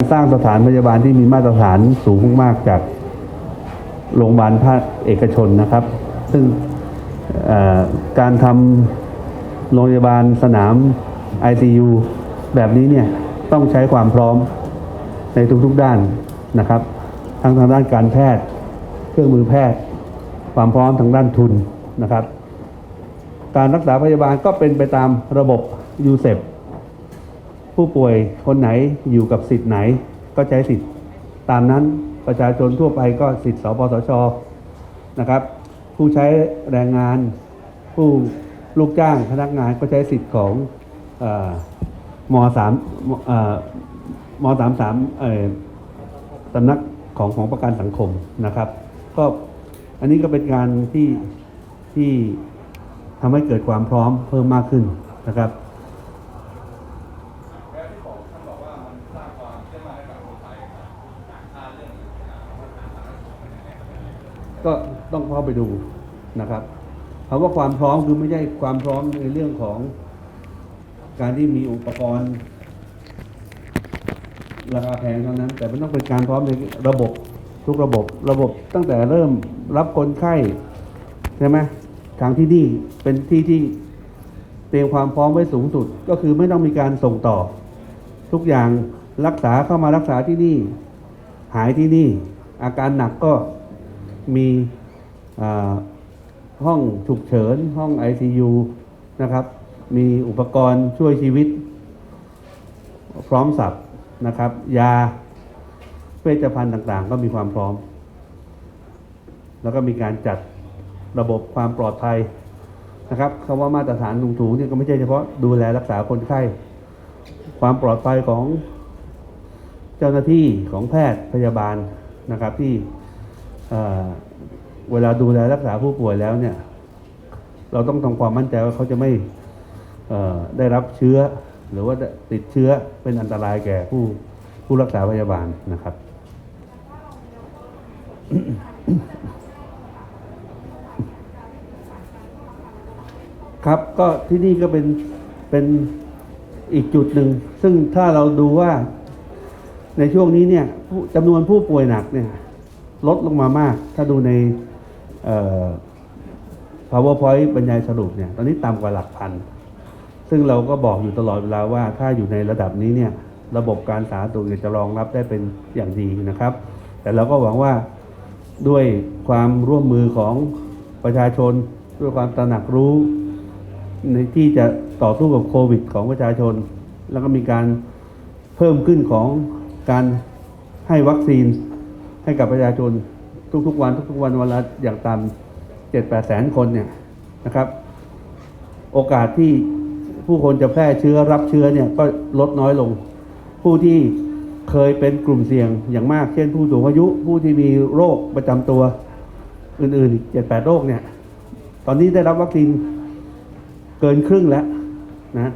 สร้างสถานพยาบาลที่มีมาตรฐานสูงมากจากโรงพยาบาลภาคเอกชนนะครับ ซึ่งการทำโรงพยาบาลสนาม ICU แบบนี้เนี่ยต้องใช้ความพร้อมในทุกๆด้านนะครับ ทั้งทางด้านการแพทย์ เครื่องมือแพทย์ ความพร้อมทางด้านทุนนะครับ การรักษาพยาบาลก็เป็นไปตามระบบยูเซ ผู้ป่วยคนไหนอยู่กับสิทธิ์ไหนก็ใช้สิทธิ์ตามนั้นประชาชนทั่วไปก็สิทธิ์สปสชนะครับ ผู้ใช้แรงงาน ผู้ลูกจ้างพนักงานก็ใช้สิทธิ์ของเออมสามเอ่อมสามสามเออสำนักของของประกันสังคมนะครับ ก็อันนี้ก็เป็นการที่ที่ทำให้เกิดความพร้อมเพิ่มมากขึ้นนะครับ ก็ต้องเข้าไปดูนะครับคำว่าความพร้อมคือไม่ใช่ความพร้อมในเรื่องของการที่มีอุปกรณ์ ราคาแพงเท่านั้น แต่มันต้องเป็นการพร้อมในระบบทุกระบบ ระบบตั้งแต่เริ่มรับคนไข้ใช่ไหมทางที่นี่เป็นที่ที่เตรียมความพร้อมไว้สูงสุด ก็คือไม่ต้องมีการส่งต่อ ทุกอย่างรักษาเข้ามารักษาที่นี่ หายที่นี่ อาการหนักก็มีห้องฉุกเฉิน ห้อง ICU นะครับ มีอุปกรณ์ช่วยชีวิต พร้อมสับนะครับ ยาเวชภัณฑ์ต่างๆ ก็มีความพร้อม แล้วก็มีการจัดระบบความปลอดภัยนะครับคำว่ามาตรฐานสูงๆเนี่ยก็ไม่ใช่เฉพาะดูแลรักษาคนไข้ ความปลอดภัยของเจ้าหน้าที่ของแพทย์พยาบาลนะครับที่เวลาดูแลรักษาผู้ป่วยแล้วเนี่ย เราต้องทำความมั่นใจว่าเขาจะไม่ได้รับเชื้อ หรือว่าติดเชื้อเป็นอันตรายแก่ผู้ผู้รักษาพยาบาลนะครับ ครับก็ที่นี่ก็เป็นเป็น อีกจุดหนึ่ง ซึ่งถ้าเราดูว่าในช่วงนี้เนี่ยจำนวนผู้ป่วยหนักเนี่ยลดลงมามาก ถ้าดูใน powerpoint บรรยายสรุปเนี่ยตอนนี้ต่ำกว่าหลักพัน ซึ่งเราก็บอกอยู่ตลอดเวลาว่า ถ้าอยู่ในระดับนี้เนี่ยระบบการสาธารณสุขจะรองรับได้เป็นอย่างดีนะครับ แต่เราก็หวังว่าด้วยความร่วมมือของประชาชน ด้วยความตระหนักรู้ในที่จะ ต่อสู้กับโควิดของประชาชน แล้วก็มีการเพิ่มขึ้นของการให้วัคซีนให้กับประชาชนทุกๆวันทุกๆวันวันละอย่างต่ำเจ็ดแปดแสนคนเนี่ยนะครับ โอกาสที่ผู้คนจะแพร่เชื้อรับเชื้อเนี่ยก็ลดน้อยลง ผู้ที่เคยเป็นกลุ่มเสี่ยงอย่างมาก เช่นผู้สูงอายุผู้ที่มีโรคประจำตัวอื่นๆอีกเจ็ดแปดโรคเนี่ย ตอนนี้ได้รับวัคซีนเกินครึ่งแล้ว นะ